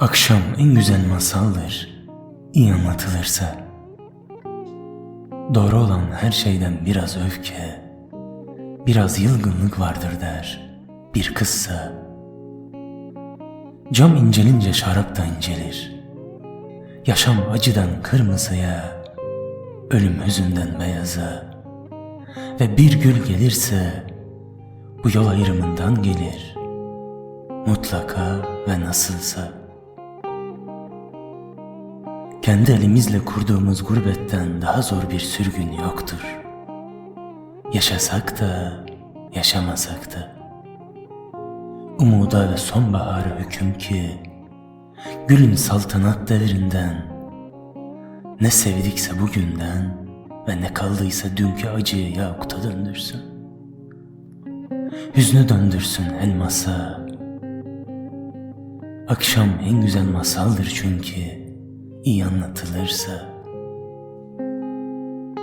Akşam en güzel masaldır, iyi anlatılırsa. Doğru olan her şeyden biraz öfke, biraz yılgınlık vardır der bir kızsa. Cam incelince şarap da incelir. Yaşam acıdan kırmızıya, ölüm hüzünden beyaza. Ve bir gül gelirse bu yol ayrımından gelir. Mutlaka ve nasılsa. Kendi elimizle kurduğumuz gurbetten daha zor bir sürgün yoktur. Yaşasak da, yaşamasak da. Umuda ve sonbahara hüküm ki, gülün saltanat devrinden, ne sevdikse bugünden ve ne kaldıysa dünkü acıyı yakuta döndürsün. Hüznü döndürsün elmasa. Akşam en güzel masaldır çünkü iyi anlatılırsa.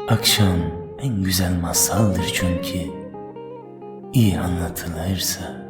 Akşam en güzel masaldır çünkü iyi anlatılırsa.